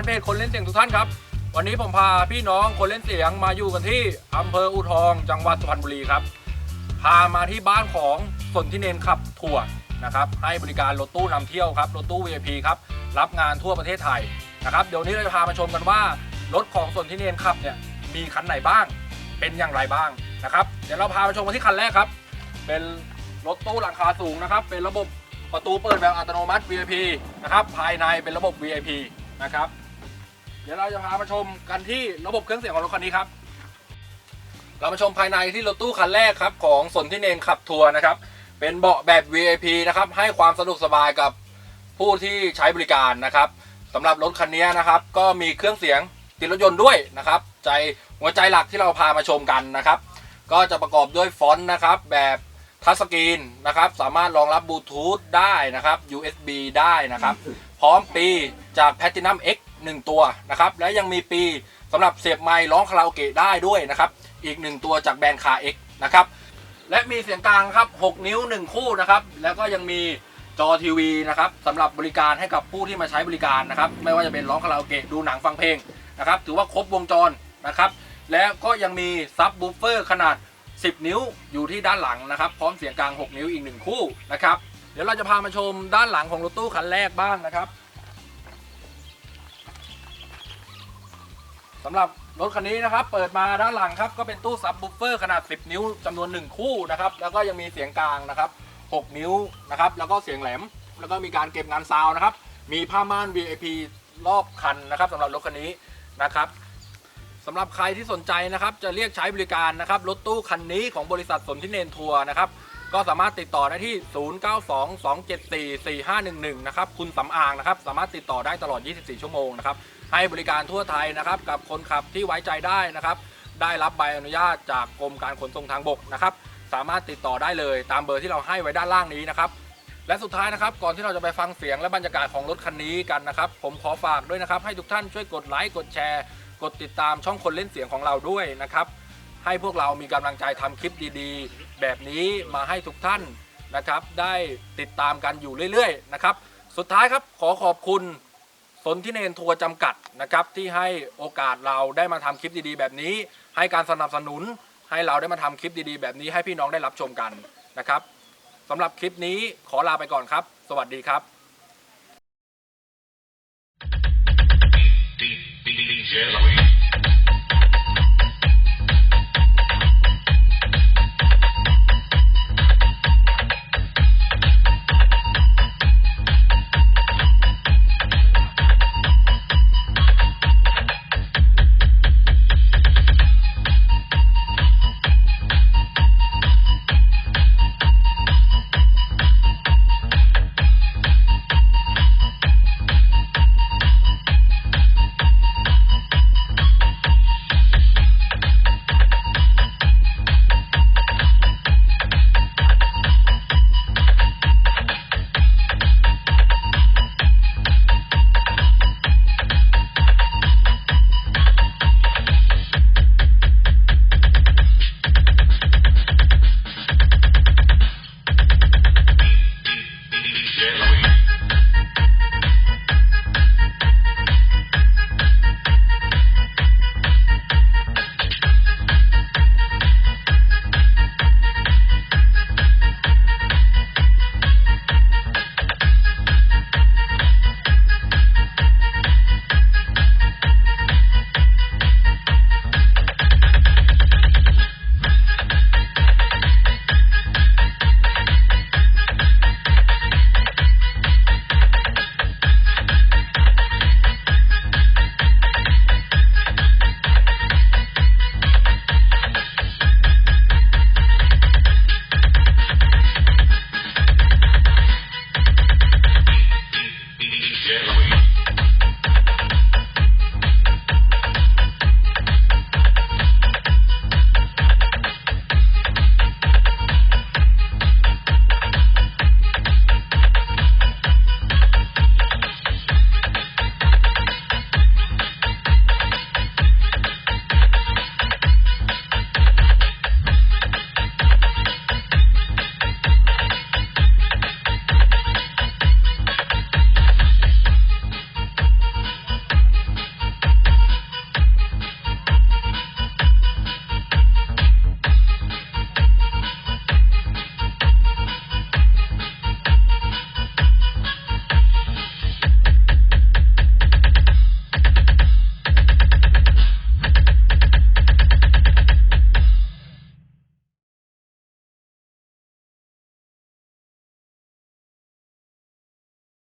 นเพจคนเล่นเสียงทุกท่านครับ วันนี้ผมพาพี่น้องคนเล่นเสียงมาอยู่กันที่อำเภออูทองจังหวัดสุพรรณบุรีครับ พามาที่บ้านของสนทิเนนขับทัวร์นะครับ ให้บริการรถตู้นำเที่ยวครับ รถตู้ VIP ครับ รับงานทั่วประเทศไทยนะครับ เดี๋ยวนี้เราจะพามาชมกันว่ารถของสนทิเนนขับเนี่ยมีคันไหนบ้าง เป็นอย่างไรบ้างนะครับ เดี๋ยวเราพามาชมกันที่คันแรกครับ เป็นรถตู้หลังคาสูงนะครับ เป็นระบบประตูเปิดแบบอัตโนมัติ VIP นะครับ ภายในเป็นระบบ VIP นะครับ เดี๋ยวเราจะพามาชมกันที่ระบบเครื่องเสียงของรถคันนี้ครับ เรามาชมภายในที่รถตู้คันแรกครับ ของสนทิเนนขับทัวร์นะครับ เป็นเบาะแบบ VIP นะครับ ให้ความสะดวกสบายกับผู้ที่ใช้บริการนะครับสำหรับรถคันนี้นะครับ ก็มีเครื่องเสียงติดรถยนต์ด้วยนะครับ ใจหัวใจหลักที่เราพามาชมกันนะครับ ก็จะประกอบด้วยฟอนต์นะครับ แบบทัชสกรีนนะครับ สามารถรองรับบลูทูธได้นะครับ USB ได้นะครับ พร้อมปีจาก Platinum X 1 ตัวนะครับและยังมีปีสำหรับเสียบไมค์ร้องคาราโอเกะได้ด้วยนะครับอีก 1 ตัวจากแบรนด์คา X นะครับและมีเสียงกลางครับ 6 นิ้ว 1 คู่นะครับแล้วก็ยังมีจอทีวีนะครับสำหรับบริการให้กับผู้ที่มาใช้บริการนะครับไม่ว่าจะเป็นร้องคาราโอเกะดูหนังฟังเพลงนะครับถือว่าครบวงจรนะครับแล้วก็ยังมีซับบูฟเฟอร์ขนาด 10 นิ้วอยู่ที่ด้านหลังนะครับ พร้อมเสียงกลาง 6 นิ้วอีก 1 คู่นะครับ เดี๋ยวเราจะพามาชมด้านหลังของรถตู้คันแรกบ้างนะครับสำหรับรถคันนี้นะครับ เปิดมาด้านหลังครับก็เป็นตู้ซับบูฟเฟอร์ขนาด 10 นิ้วจำนวน 1 คู่นะครับ แล้วก็ยังมีเสียงกลางนะครับ 6 นิ้วนะครับ แล้วก็เสียงแหลม แล้วก็มีการเก็บงานซาวนะครับ มีผ้าม่าน VIP รอบคันนะครับสำหรับรถคันนี้นะครับสำหรับใครที่สนใจนะครับ จะเรียกใช้บริการนะครับรถตู้คันนี้ของบริษัทสนทิเนนทัวร์นะครับ ก็สามารถติดต่อได้ที่ 0922744511 นะครับ คุณสำอางนะครับ สามารถติดต่อได้ตลอด 24 ชั่วโมงนะครับ ให้บริการทั่วไทยนะครับ กับคนขับที่ไว้ใจได้นะครับ ได้รับใบอนุญาตจากกรมการขนส่งทางบกนะครับ สามารถติดต่อได้เลยตามเบอร์ที่เราให้ไว้ด้านล่างนี้นะครับ และสุดท้ายนะครับ ก่อนที่เราจะไปฟังเสียงและบรรยากาศของรถคันนี้กันนะครับ ผมขอฝากด้วยนะครับ ให้ทุกท่านช่วยกดไลค์ กดแชร์ กดติดตามช่องคนเล่นเสียงของเราด้วยนะครับ ให้พวกเรามีกำลังใจทำคลิปดีๆ แบบนี้มาให้ทุกท่านนะครับ ได้ติดตามกันอยู่เรื่อยๆนะครับ สุดท้ายครับขอขอบคุณสนทิเนนทัวร์จำกัดนะครับ ที่ให้โอกาสเราได้มาทำคลิปดีๆ แบบนี้ ให้การสนับสนุน ให้เราได้มาทำคลิปดีๆ แบบนี้ให้พี่น้องได้รับชมกันนะครับสำหรับคลิปนี้ขอลาไปก่อนครับ สวัสดีครับ DJ.